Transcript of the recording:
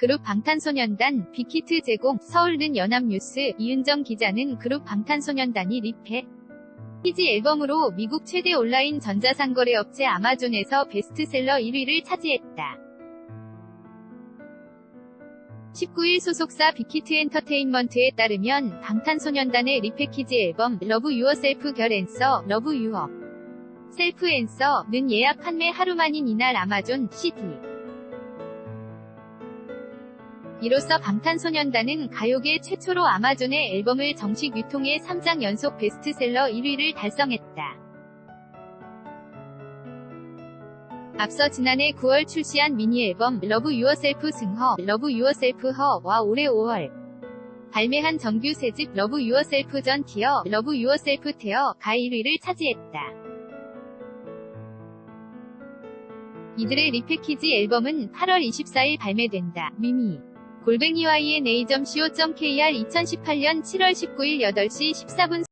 그룹 방탄소년단 빅히트 제공 서울는 연합뉴스 이은정 기자는 그룹 방탄소년단이 리패 키즈 앨범으로 미국 최대 온라인 전자상거래 업체 아마존에서 베스트셀러 1위를 차지했다. 19일 소속사 빅히트 엔터테인먼트에 따르면 방탄소년단의 리패키지 앨범 러브 유어 셀프 결 앤서 러브 유어 셀프 앤서는 예약 판매 하루 만인 이날 아마존 CD 이로써 방탄소년단은 가요계 최초로 아마존의 앨범을 정식 유통해 3장 연속 베스트셀러 1위를 달성했다. 앞서 지난해 9월 출시한 미니 앨범 러브 유어셀프 승허, 러브 유어셀프 허와 올해 5월 발매한 정규 3집 러브 유어셀프 전 티어, 러브 유어셀프 테어 가 1위를 차지했다. 이들의 리패키지 앨범은 8월 24일 발매된다. 미미 골뱅이 YNA.co.kr 2018년 7월 19일 8시 14분